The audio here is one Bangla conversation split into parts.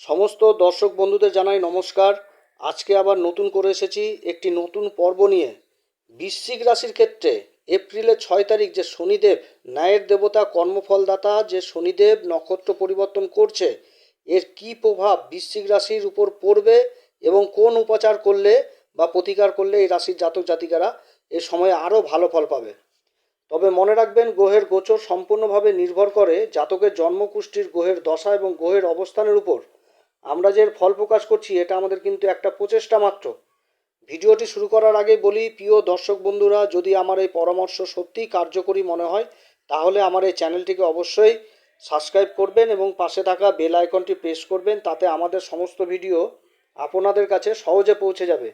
সমস্ত দর্শক বন্ধুদের জানাই নমস্কার। আজকে আবার নতুন করে এসেছি একটি নতুন পর্ব নিয়ে। বৃশ্চিক রাশির ক্ষেত্রে এপ্রিলের ছয় তারিখ যে শনিদেব, ন্যায়ের দেবতা, কর্মফলদাতা যে শনিদেব নক্ষত্র পরিবর্তন করছে, এর কী প্রভাব বৃশ্চিক রাশির উপর পড়বে এবং কোন উপাচার করলে বা প্রতিকার করলে এই রাশির জাতক জাতিকারা এ সময়ে আরও ভালো ফল পাবে? তবে মনে রাখবেন, গ্রহের গোচর সম্পূর্ণভাবে নির্ভর করে জাতকের জন্মকুষ্ঠির গ্রহের দশা এবং গ্রহের অবস্থানের উপর। আমরা যে ফল প্রকাশ করছি, এটা আমাদের কিন্তু একটা প্রচেষ্টা মাত্র। ভিডিওটি শুরু করার আগে বলি, প্রিয় দর্শক বন্ধুরা, যদি আমার এই পরামর্শ সত্যিই কার্যকরী মনে হয়, তাহলে আমার এই চ্যানেলটিকে অবশ্যই সাবস্ক্রাইব করবেন এবং পাশে থাকা বেল আইকনটি প্রেস করবেন, তাতে আমাদের সমস্ত ভিডিও আপনাদের কাছে সহজে পৌঁছে যাবে।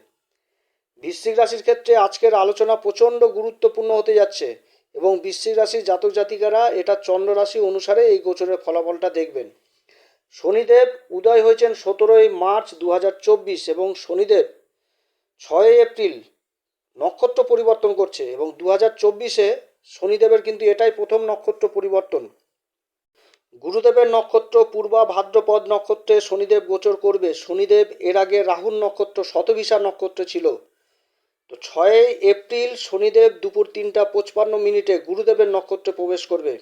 বৃশ্চিক রাশির ক্ষেত্রে আজকের আলোচনা প্রচণ্ড গুরুত্বপূর্ণ হতে যাচ্ছে এবং বৃশ্চিক রাশির জাতক জাতিকারা এটা চন্দ্র রাশি অনুসারে এই গোচরের ফলাফলটা দেখবেন। শনিদেব উদয় হয়েছেন সতেরোই মার্চ দু হাজার চব্বিশ এবং শনিদেব ছয়ই এপ্রিল নক্ষত্র পরিবর্তন করছে এবং দু হাজার চব্বিশে শনিদেবের কিন্তু এটাই প্রথম নক্ষত্র পরিবর্তন। গুরুদেবের নক্ষত্র পূর্বা ভাদ্রপদ নক্ষত্রে শনিদেব গোচর করবে। শনিদেব এর আগে রাহুল নক্ষত্র শতবিশা নক্ষত্র ছিল। তো ছয়ই এপ্রিল শনিদেব দুপুর তিনটা পঁচপান্ন মিনিটে গুরুদেবের নক্ষত্রে প্রবেশ করবে।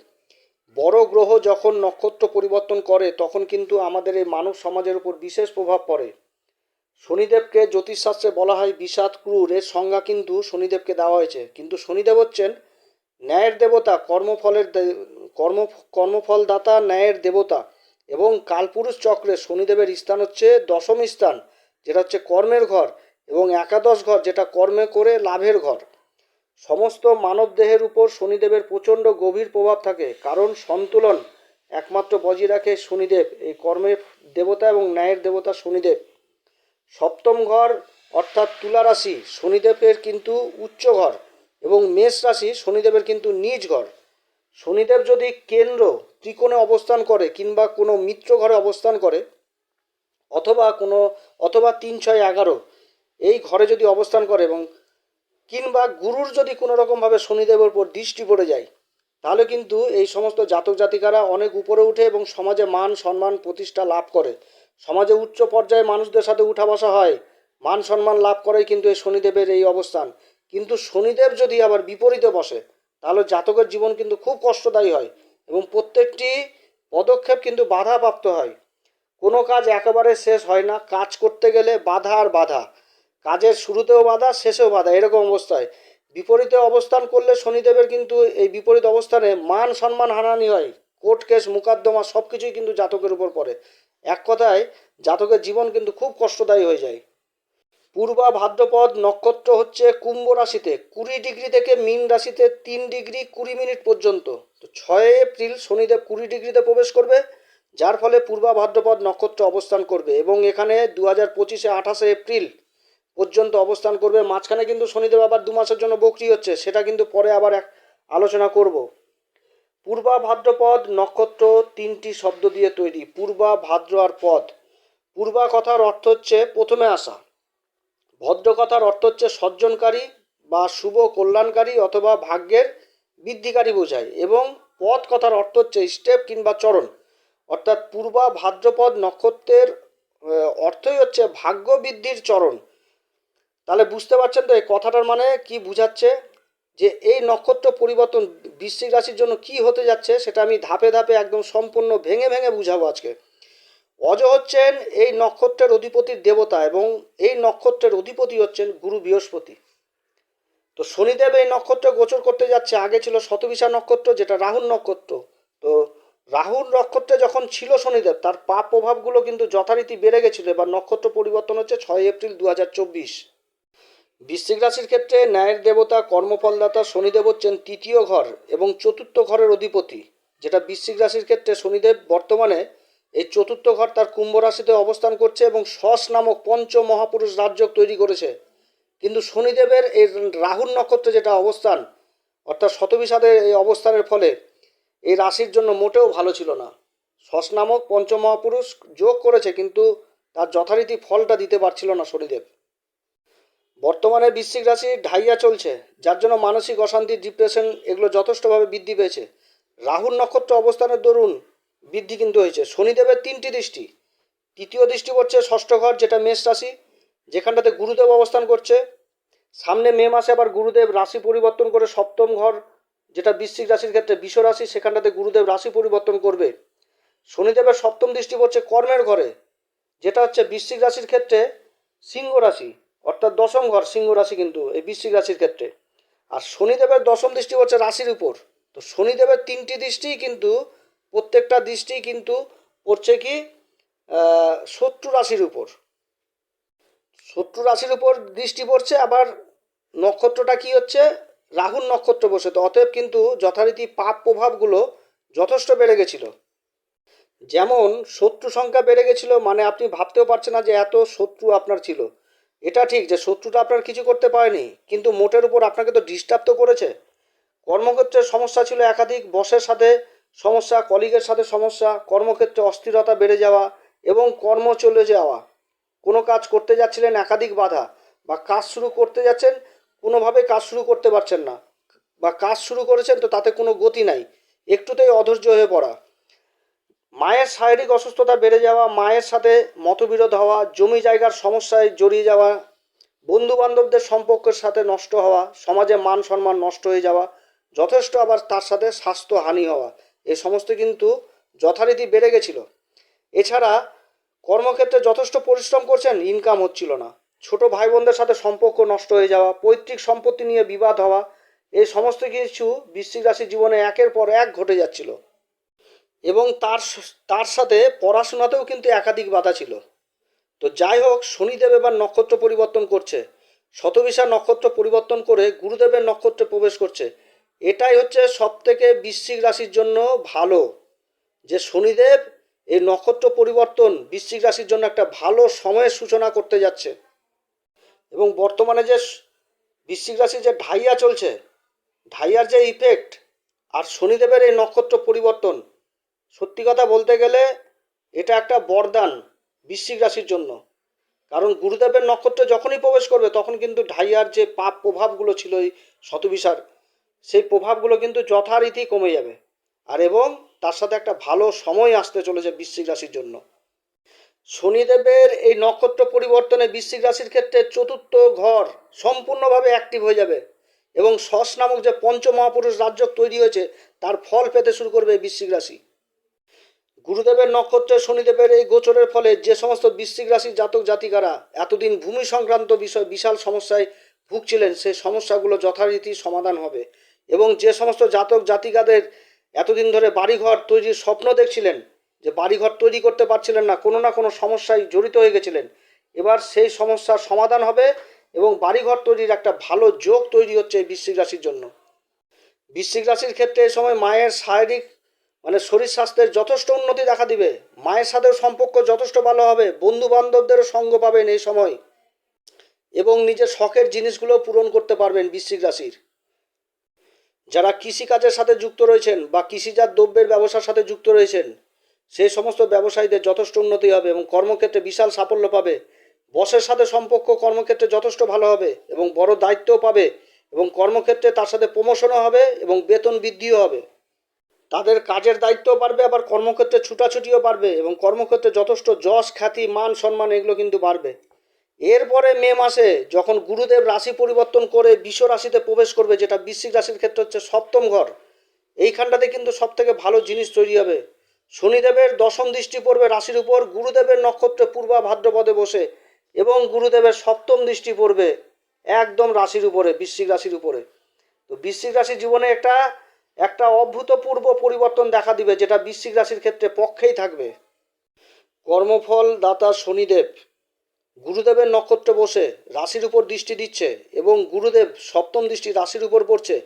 বড় গ্রহ যখন নক্ষত্র পরিবর্তন করে, তখন কিন্তু আমাদের এই মানব সমাজের উপর বিশেষ প্রভাব পড়ে। শনিদেবকে জ্যোতিষশাস্ত্রে বলা হয় বিষাদ ক্রুর। এর সংজ্ঞা কিন্তু শনিদেবকে দেওয়া হয়েছে। কিন্তু শনিদেব হচ্ছেন ন্যায়ের দেবতা, কর্মফলের কর্ম, কর্মফলদাতা, ন্যায়ের দেবতা। এবং কালপুরুষ চক্রে শনিদেবের স্থান হচ্ছে দশম স্থান, যেটা হচ্ছে কর্মের ঘর এবং একাদশ ঘর, যেটা কর্মে করে লাভের ঘর। সমস্ত মানব দেহের উপর শনিদেবের প্রচণ্ড গভীর প্রভাব থাকে। কারণ সন্তুলন একমাত্র বজি রাখে শনিদেব। এই কর্মের দেবতা এবং ন্যায়ের দেবতা শনিদেব। সপ্তম ঘর অর্থাৎ তুলা রাশি শনিদেবের কিন্তু উচ্চ ঘর এবং মেষ রাশি শনিদেবের কিন্তু নিজ ঘর। শনিদেব যদি কেন্দ্র, ত্রিকোণে অবস্থান করে কিংবা কোনো মিত্র ঘরে অবস্থান করে অথবা কোনো, অথবা তিন, ছয়, এগারো, এই ঘরে যদি অবস্থান করে এবং কিংবা গুরুর যদি কোনো রকমভাবে শনিদেবের উপর দৃষ্টি পড়ে যায়, তাহলে কিন্তু এই সমস্ত জাতক জাতিকারা অনেক উপরে উঠে এবং সমাজে মান, সম্মান, প্রতিষ্ঠা লাভ করে। সমাজে উচ্চ পর্যায়ে মানুষদের সাথে উঠা বসা হয়, মান, সম্মান লাভ করেই কিন্তু এই শনিদেবের এই অবস্থান। কিন্তু শনিদেব যদি আবার বিপরীতে বসে, তাহলে জাতকের জীবন কিন্তু খুব কষ্টদায়ী হয় এবং প্রত্যেকটি পদক্ষেপ কিন্তু বাধাপ্রাপ্ত হয়। কোনো কাজ একেবারে শেষ হয় না। কাজ করতে গেলে বাধা আর বাধা। কাজের শুরুতেও বাধা, শেষেও বাধা, এরকম অবস্থায়। বিপরীতে অবস্থান করলে শনিদেবের কিন্তু এই বিপরীত অবস্থানে মান, সম্মান হানানি হয়। কোর্ট কেস, মুকাদ্দমা সব কিছুই কিন্তু জাতকের উপর পড়ে। এক কথায়, জাতকের জীবন কিন্তু খুব কষ্টদায়ী হয়ে যায়। পূর্বা ভাদ্রপদ নক্ষত্র হচ্ছে কুম্ভ রাশিতে। কুড়ি ডিগ্রি থেকে মিন রাশিতে তিন ডিগ্রি কুড়ি মিনিট পর্যন্ত। তো ছয় এপ্রিল শনিদেব কুড়ি ডিগ্রিতে প্রবেশ করবে, যার ফলে পূর্বা ভাদ্রপদ নক্ষত্র অবস্থান করবে। এবং এখানে দু হাজার পঁচিশে আঠাশে এপ্রিল পর্যন্ত অবস্থান করবে। মাঝখানে কিন্তু শনিদেব আবার দু মাসের জন্য বকরি হচ্ছে, সেটা কিন্তু পরে আবার এক আলোচনা করব। পূর্বা ভাদ্রপদ নক্ষত্র তিনটি শব্দ দিয়ে তৈরি পূর্বা ভাদ্র আর পদ। পূর্বা কথার অর্থ হচ্ছে প্রথমে আসা। ভদ্র কথার অর্থ হচ্ছে সজ্জনকারী বা শুভ কল্যাণকারী অথবা ভাগ্যের বৃদ্ধিকারী বোঝায় এবং পদ কথার অর্থ হচ্ছে স্টেপ কিংবা চরণ। অর্থাৎ পূর্বা ভাদ্রপদ নক্ষত্রের অর্থই হচ্ছে ভাগ্য বৃদ্ধির চরণ। তাহলে বুঝতে পারছেন তো এই কথাটার মানে কি বুঝাচ্ছে? যে এই নক্ষত্র পরিবর্তন বৃশ্চিক রাশির জন্য কি হতে যাচ্ছে সেটা আমি ধাপে ধাপে একদম সম্পূর্ণ ভেঙে ভেঙে বুঝাবো আজকে। অজ হচ্ছেন এই নক্ষত্রের অধিপতির দেবতা এবং এই নক্ষত্রের অধিপতি হচ্ছেন গুরু বৃহস্পতি। তো শনিদেব এই নক্ষত্র গোচর করতে যাচ্ছে, আগে ছিল শতবিশা নক্ষত্র, যেটা রাহুল নক্ষত্র। তো রাহুল নক্ষত্রে যখন ছিল শনিদেব, তার পাপ প্রভাবগুলো কিন্তু যথারীতি বেড়ে গেছিল। এবার নক্ষত্র পরিবর্তন হচ্ছে ছয় এপ্রিল দু হাজার চব্বিশ। বৃশ্চিক রাশির ক্ষেত্রে ন্যায়ের দেবতা, কর্মফলদাতা, শনিদেব হচ্ছেন তৃতীয় ঘর এবং চতুর্থ ঘরের অধিপতি, যেটা বৃশ্চিক রাশির ক্ষেত্রে শনিদেব বর্তমানে এই চতুর্থ ঘর তার কুম্ভ রাশিতে অবস্থান করছে এবং শস নামক পঞ্চ মহাপুরুষ রাজ্য তৈরি করেছে। কিন্তু শনিদেবের এই রাহুল নক্ষত্রে যেটা অবস্থান, অর্থাৎ শতবিষাদের এই অবস্থানের ফলে এই রাশির জন্য মোটেও ভালো ছিল না। শস নামক পঞ্চমহাপুরুষ যোগ করেছে, কিন্তু তার যথারীতি ফলটা দিতে পারছিল না শনিদেব। বর্তমানে বৃশ্চিক রাশি ঢাইয়া চলছে, যার জন্য মানসিক অশান্তি, ডিপ্রেশন এগুলো যথেষ্টভাবে বৃদ্ধি পেয়েছে। রাহুল নক্ষত্র অবস্থানের দরুন বৃদ্ধি কিন্তু হয়েছে। শনিদেবের তিনটি দৃষ্টি। তৃতীয় দৃষ্টি পড়ছে ষষ্ঠ ঘর, যেটা মেষ রাশি, যেখানটাতে গুরুদেব অবস্থান করছে। সামনে মে মাসে আবার গুরুদেব রাশি পরিবর্তন করে সপ্তম ঘর, যেটা বৃশ্চিক রাশির ক্ষেত্রে বিষ রাশি, সেখানটাতে গুরুদেব রাশি পরিবর্তন করবে। শনিদেবের সপ্তম দৃষ্টি পড়ছে কর্মের ঘরে, যেটা হচ্ছে বৃশ্চিক রাশির ক্ষেত্রে সিংহ রাশি। অর্থাৎ দশম ঘর, সিংহ রাশি কিন্তু এই বৃশ্চিক রাশির ক্ষেত্রে। আর শনিদেবের দশম দৃষ্টি হচ্ছে রাশির উপর। তো শনিদেবের তিনটি দৃষ্টিই কিন্তু, প্রত্যেকটা দৃষ্টি কিন্তু পড়ছে কি শত্রু রাশির উপর। শত্রু রাশির উপর দৃষ্টি পড়ছে, আবার নক্ষত্রটা কি হচ্ছে, রাহুর নক্ষত্র বসে। তো অতএব কিন্তু যথারীতি পাপ প্রভাবগুলো যথেষ্ট বেড়ে গেছিল। যেমন শত্রু সংখ্যা বেড়ে গেছিল মানে আপনি ভাবতেও পারছেন না যে এত শত্রু আপনার ছিল। এটা ঠিক যে শত্রুটা আপনার কিছু করতে পারেনি, কিন্তু মোটের উপর আপনাকে তো ডিস্টার্ব তো করেছে। কর্মক্ষেত্রে সমস্যা ছিল একাধিক, বসের সাথে সমস্যা কলিগের সাথে সমস্যা, কর্মক্ষেত্রে অস্থিরতা বেড়ে যাওয়া এবং কর্ম চলে যাওয়া। কোনো কাজ করতে যাচ্ছিলেন একাধিক বাধা, বা কাজ শুরু করতে যাচ্ছেন, কোনোভাবে কাজ শুরু করতে পারছেন না, বা কাজ শুরু করেছেন তো তাতে কোনো গতি নাই, একটুতেই অধৈর্য হয়ে পড়া। মায়ের শারীরিক অসুস্থতা বেড়ে যাওয়া, মায়ের সাথে মতবিরোধ হওয়া, জমি জায়গার সমস্যায় জড়িয়ে যাওয়া বন্ধু বান্ধবদের সম্পর্কের সাথে নষ্ট হওয়া, সমাজে মান সম্মান নষ্ট হয়ে যাওয়া, যথেষ্ট আবার তার সাথে স্বাস্থ্য হানি হওয়া এই সমস্ত কিন্তু যথারীতি বেড়ে গেছিল। এছাড়া কর্মক্ষেত্রে যথেষ্ট পরিশ্রম করছেন ইনকাম হচ্ছিল না। ছোট ভাই বোনদের সাথে সম্পর্ক নষ্ট হয়ে যাওয়া, পৈতৃক সম্পত্তি নিয়ে বিবাদ হওয়া এই সমস্ত কিছু বৃশ্চিক রাশির জীবনে একের পর এক ঘটে যাচ্ছিল। এবং তার তার সাথে পড়াশোনাতেও কিন্তু একাধিক বাধা ছিল। তো যাই হোক, শনিদেব এবার নক্ষত্র পরিবর্তন করছে। শতবিশা নক্ষত্র পরিবর্তন করে গুরুদেবের নক্ষত্রে প্রবেশ করছে। এটাই হচ্ছে সব থেকে বৃশ্চিক রাশির জন্য ভালো। যে শনিদেব এই নক্ষত্র পরিবর্তন বৃশ্চিক রাশির জন্য একটা ভালো সময়ের সূচনা করতে যাচ্ছে। এবং বর্তমানে যে বৃশ্চিক রাশির যে ঢাইয়া চলছে, ঢাইয়ার যে ইফেক্ট আর শনিদেবের এই নক্ষত্র পরিবর্তন সত্যি কথা বলতে গেলে এটা একটা বরদান বৃশ্চিক রাশির জন্য। কারণ গুরুদেবের নক্ষত্র যখনই প্রবেশ করবে, তখন কিন্তু ঢাইয়ার যে পাপ প্রভাবগুলো ছিল এই শতবিশার, সেই প্রভাবগুলো কিন্তু যথারীতি কমে যাবে। আর এবং তার সাথে একটা ভালো সময় আসতে চলেছে বৃশ্চিক রাশির জন্য। শনিদেবের এই নক্ষত্র পরিবর্তনে বৃশ্চিক রাশির ক্ষেত্রে চতুর্থ ঘর সম্পূর্ণভাবে অ্যাক্টিভ হয়ে যাবে এবং সস নামক যে পঞ্চমহাপুরুষ রাজ্য তৈরি হয়েছে, তার ফল পেতে শুরু করবে বৃশ্চিক রাশি। গুরুদেবের নক্ষত্রে শনিদেবের এই গোচরের ফলে যে সমস্ত বৃশ্চিক রাশির জাতক জাতিকারা এতদিন ভূমি সংক্রান্ত বিষয় বিশাল সমস্যায় ভুগছিলেন সেই সমস্যাগুলো যথারীতি সমাধান হবে। এবং যে সমস্ত জাতক জাতিকাদের এতদিন ধরে বাড়িঘর তৈরির স্বপ্ন দেখছিলেন, যে বাড়িঘর তৈরি করতে পারছিলেন না, কোনো না কোনো সমস্যায় জড়িত হয়ে গেছিলেন, এবার সেই সমস্যার সমাধান হবে এবং বাড়িঘর তৈরির একটা ভালো যোগ তৈরি হচ্ছে এই বৃশ্চিক রাশির জন্য। বৃশ্চিক রাশির ক্ষেত্রে এই সময় মায়ের শারীরিক মানে শরীর স্বাস্থ্যের যথেষ্ট উন্নতি দেখা দিবে। মায়ের সাথেও সম্পর্ক যথেষ্ট ভালো হবে বন্ধু বান্ধবদেরও সঙ্গ পাবেন এই সময়। এবং নিজের শখের জিনিসগুলো পূরণ করতে পারবেন বৃশ্চিক রাশির। যারা কৃষিকাজের সাথে যুক্ত রয়েছেন বা কৃষিজাত দ্রব্যের ব্যবসার সাথে যুক্ত রয়েছেন, সেই সমস্ত ব্যবসায়ীদের যথেষ্ট উন্নতি হবে এবং কর্মক্ষেত্রে বিশাল সাফল্য পাবে। বসের সাথে সম্পর্ক কর্মক্ষেত্রে যথেষ্ট ভালো হবে এবং বড় দায়িত্বও পাবে এবং কর্মক্ষেত্রে তার সাথে প্রমোশনও হবে এবং বেতন বৃদ্ধিও হবে। তাদের কাজের দায়িত্বও বাড়বে, আবার কর্মক্ষেত্রে ছুটাছুটিও বাড়বে এবং কর্মক্ষেত্রে যথেষ্ট যশ, খ্যাতি, মান, সম্মান এগুলো কিন্তু বাড়বে। এরপরে মে মাসে যখন গুরুদেব রাশি পরিবর্তন করে বিশ্ব রাশিতে প্রবেশ করবে, যেটা বৃশ্চিক রাশির ক্ষেত্রে হচ্ছে সপ্তম ঘর, এইখানটাতে কিন্তু সব থেকে ভালো জিনিস তৈরি হবে। শনিদেবের দশম দৃষ্টি পড়বে রাশির উপর, গুরুদেবের নক্ষত্রে পূর্বা ভাদ্রপদে বসে এবং গুরুদেবের সপ্তম দৃষ্টি পড়বে একদম রাশির উপরে, বৃশ্চিক রাশির উপরে। তো বৃশ্চিক রাশির জীবনে একটা একটা অভূতপূর্ব পরিবর্তন দেখা দিবে, যেটা বৃশ্চিক রাশির ক্ষেত্রে পক্ষেই থাকবে। কর্মফল দাতা শনিদেব, গুরুদেবের নক্ষত্রে বসে রাশির উপর দৃষ্টি দিচ্ছে এবং গুরুদেব সপ্তম দৃষ্টি রাশির উপর পড়ছে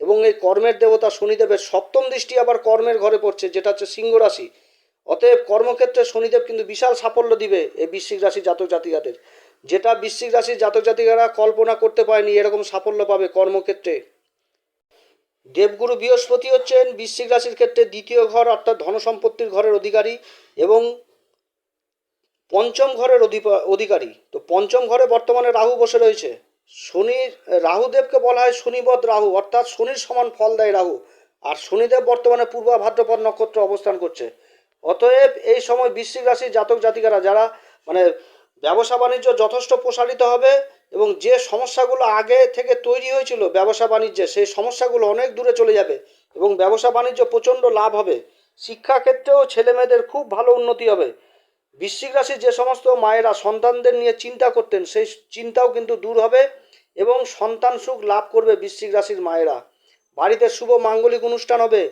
এবং এই কর্মের দেবতা শনিদেবের সপ্তম দৃষ্টি আবার কর্মের ঘরে পড়ছে, যেটা হচ্ছে সিংহ রাশি। অতএব কর্মক্ষেত্রে শনিদেব কিন্তু বিশাল সাফল্য দিবে এই বৃশ্চিক রাশি জাতক জাতিকাদের। যেটা বৃশ্চিক রাশির জাতক জাতিকারা কল্পনা করতে পারেনি এরকম সাফল্য পাবে কর্মক্ষেত্রে। দেবগুরু বৃহস্পতি হচ্ছেন বৃশ্চিক রাশির ক্ষেত্রে দ্বিতীয় ঘর, অর্থাৎ ধনসম্পত্তির ঘরের অধিকারী এবং পঞ্চম ঘরের অধিকারী। তো পঞ্চম ঘরে বর্তমানে রাহু বসে রয়েছে। শনির রাহুদেবকে বলা হয় শনিবদ রাহু, অর্থাৎ শনির সমান ফল দেয় রাহু। আর শনিদেব বর্তমানে পূর্বা ভাদ্রপদ নক্ষত্র অবস্থান করছে। অতএব এই সময় বৃশ্চিক রাশির জাতক জাতিকারা যারা মানে ব্যবসা বাণিজ্য যথেষ্ট প্রসারিত হবে এবং যে সমস্যাগুলো আগে থেকে তৈরি হয়েছিল ব্যবসা বাণিজ্যে, সেই সমস্যাগুলো অনেক দূরে চলে যাবে এবং ব্যবসা বাণিজ্য প্রচণ্ড লাভ হবে। শিক্ষাক্ষেত্রেও ছেলে মেয়েদের খুব ভালো উন্নতি হবে। বৃশ্চিক রাশির যে সমস্ত মায়েরা সন্তানদের নিয়ে চিন্তা করতেন, সেই চিন্তাও কিন্তু দূর হবে এবং সন্তান সুখ লাভ করবে বৃশ্চিক রাশির মায়েরা। বাড়িতে শুভ মাঙ্গলিক অনুষ্ঠান হবে।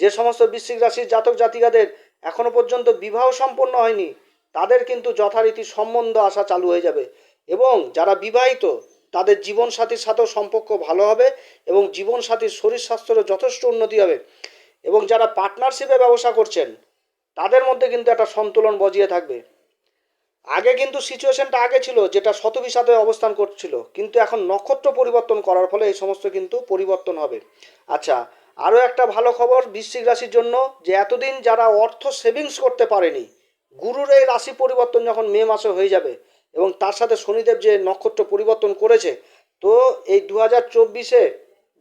যে সমস্ত বৃশ্চিক রাশির জাতক জাতিকাদের এখনও পর্যন্ত বিবাহ সম্পন্ন হয়নি, তাদের কিন্তু যথারীতি সম্বন্ধ আসা চালু হয়ে যাবে। এবং যারা বিবাহিত, তাদের জীবনসাথীর সাথেও সম্পর্ক ভালো হবে এবং জীবনসাথীর শরীর স্বাস্থ্যেরও যথেষ্ট উন্নতি হবে। এবং যারা পার্টনারশিপে ব্যবসা করছেন, তাদের মধ্যে কিন্তু একটা সন্তুলন বজিয়ে থাকবে। আগে কিন্তু সিচুয়েশনটা আগে ছিল যেটা শতবিশাতে অবস্থান করছিল, কিন্তু এখন নক্ষত্র পরিবর্তন করার ফলে এই সমস্ত কিন্তু পরিবর্তন হবে। আচ্ছা আরও একটা ভালো খবর বৃশ্চিক রাশির জন্য যে এতদিন যারা অর্থ সেভিংস করতে পারেনি, গুরুর এই রাশি পরিবর্তন যখন মে মাসে হয়ে যাবে এবং তার সাথে শনিদেব যে নক্ষত্র পরিবর্তন করেছে, তো এই দু হাজার চব্বিশে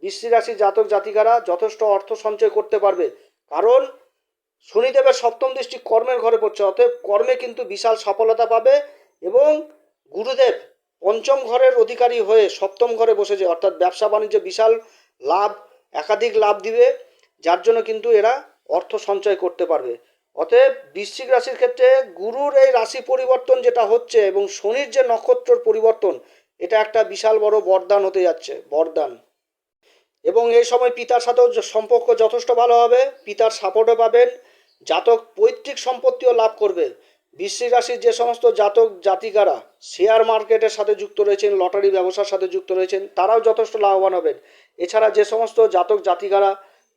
বৃশ্চিক রাশির জাতক জাতিকারা যথেষ্ট অর্থ সঞ্চয় করতে পারবে। কারণ শনিদেবের সপ্তম দৃষ্টি কর্মের ঘরে পড়ছে, অতএব কর্মে কিন্তু বিশাল সফলতা পাবে এবং গুরুদেব পঞ্চম ঘরের অধিকারী হয়ে সপ্তম ঘরে বসেছে, অর্থাৎ ব্যবসা বাণিজ্য বিশাল লাভ, একাধিক লাভ দিবে, যার জন্য কিন্তু এরা অর্থ সঞ্চয় করতে পারবে। অতএব বৃশ্চিক রাশির ক্ষেত্রে গুরুর এই রাশি পরিবর্তন যেটা হচ্ছে এবং শনির যে নক্ষত্রর পরিবর্তন, এটা একটা বিশাল বড় বরদান হতে যাচ্ছে, বরদান। এবং এই সময় পিতার সাথেও সম্পর্ক যথেষ্ট ভালো হবে, পিতার সাপোর্টও পাবেন, জাতক পৈতৃক সম্পত্তিও লাভ করবে। বৃশ্চিক রাশির যে সমস্ত জাতক জাতিকারা শেয়ার মার্কেটের সাথে যুক্ত রয়েছেন লটারি ব্যবসার সাথে যুক্ত রয়েছেন, তারাও যথেষ্ট লাভবান হবেন। এছাড়া যে সমস্ত জাতক জাতিকারা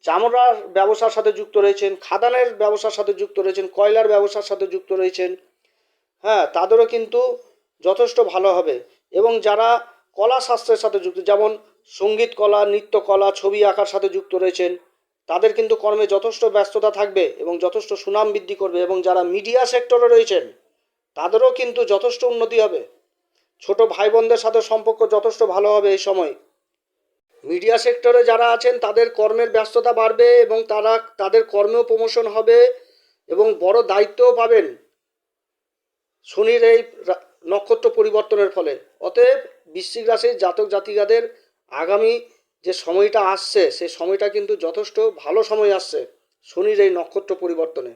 চামড়ার ব্যবসার সাথে যুক্ত রয়েছেন, খাদানের ব্যবসার সাথে যুক্ত রয়েছেন, কয়লার ব্যবসার সাথে যুক্ত রয়েছেন হ্যাঁ তাদেরও কিন্তু যথেষ্ট ভালো হবে। এবং যারা কলা শাস্ত্রের সাথে যুক্ত, যেমন সংগীত কলা, নৃত্য কলা, ছবি আঁকার সাথে যুক্ত রয়েছেন, তাদের কিন্তু কর্মে যথেষ্ট ব্যস্ততা থাকবে এবং যথেষ্ট সুনাম বৃদ্ধি করবে এবং যারা মিডিয়া সেক্টরে রয়েছেন, তাদেরও কিন্তু যথেষ্ট উন্নতি হবে। ছোট ভাই বোনদের সাথে সম্পর্ক যথেষ্ট ভালো হবে এই সময়। মিডিয়া সেক্টরে যারা আছেন, তাদের কর্মের ব্যস্ততা বাড়বে এবং তারা, তাদের কর্মেও প্রমোশন হবে এবং বড় দায়িত্বও পাবেন শনির এই নক্ষত্র পরিবর্তনের ফলে। অতএব বৃশ্চিক রাশির জাতক জাতিকাদের আগামী যে সময়টা আসছে, সেই সময়টা কিন্তু যথেষ্ট ভালো সময় আসছে শনির এই নক্ষত্র পরিবর্তনে।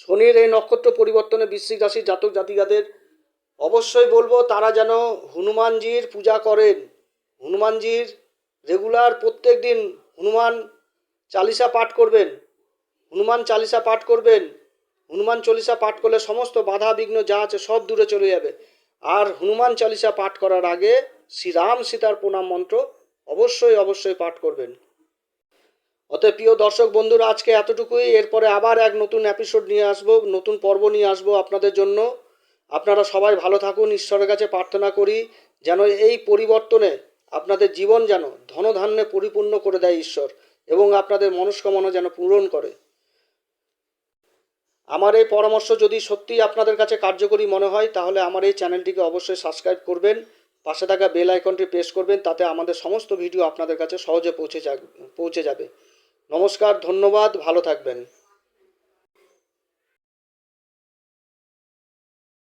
শনির এই নক্ষত্র পরিবর্তনে বৃশ্চিক রাশির জাতক জাতিকাদের অবশ্যই বলব, তারা যেন হনুমানজির পূজা করেন। হনুমানজির রেগুলার প্রত্যেক দিন হনুমান চালিসা পাঠ করবেন, হনুমান চালিসা পাঠ করবেন, হনুমান চল্লিশা পাঠ করলে সমস্ত বাধা, বিঘ্ন যা আছে সব দূরে চলে যাবে। আর হনুমান চালিসা পাঠ করার আগে শ্রীরাম সীতার প্রণাম মন্ত্র অবশ্যই অবশ্যই পাঠ করবেন। অতএব প্রিয় দর্শক বন্ধুরা, আজকে এতটুকুই। এরপরে আবার এক নতুন এপিসোড নিয়ে আসব, নতুন পর্ব নিয়ে আসব আপনাদের জন্য। আপনারা সবাই ভালো থাকুন, ঈশ্বরের কাছে প্রার্থনা করি, যেন এই পরিবর্তনে আপনাদের জীবন যেন ধনধান্যে পরিপূর্ণ করে দেয় ঈশ্বর এবং আপনাদের মনস্কামনা যেন পূরণ করে। আমার এই পরামর্শ যদি সত্যিই আপনাদের কাছে কার্যকরী মনে হয়, তাহলে আমার এই চ্যানেলটিকে অবশ্যই সাবস্ক্রাইব করবেন, পাশে থাকা বেল আইকনটি প্রেস করবেন, তাতে আমাদের সমস্ত ভিডিও আপনাদের কাছে সহজে পৌঁছে পৌঁছে যাবে। নমস্কার, ধন্যবাদ, ভালো থাকবেন।